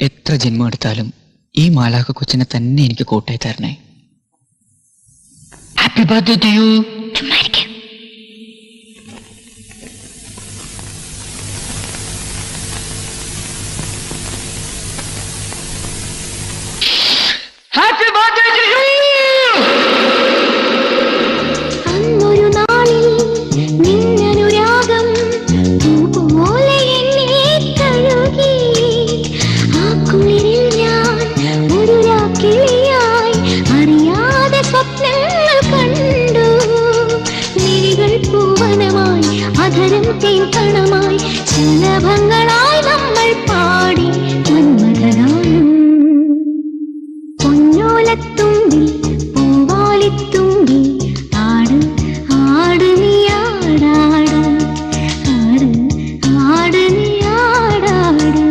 എത്ര ജന്മം എടുത്താലും ഈ മാലാഖ കൊച്ചിനെ തന്നെ എനിക്ക് കൂട്ടായി തരണേ. Happy birthday to you happy birthday to you പൂവനമായി അധരം തേൻ കണമായി ശലഭങ്ങളായി നമ്മൾ പാടി മന്മഥനാനും പൊന്നോലത്തുമ്പിൽ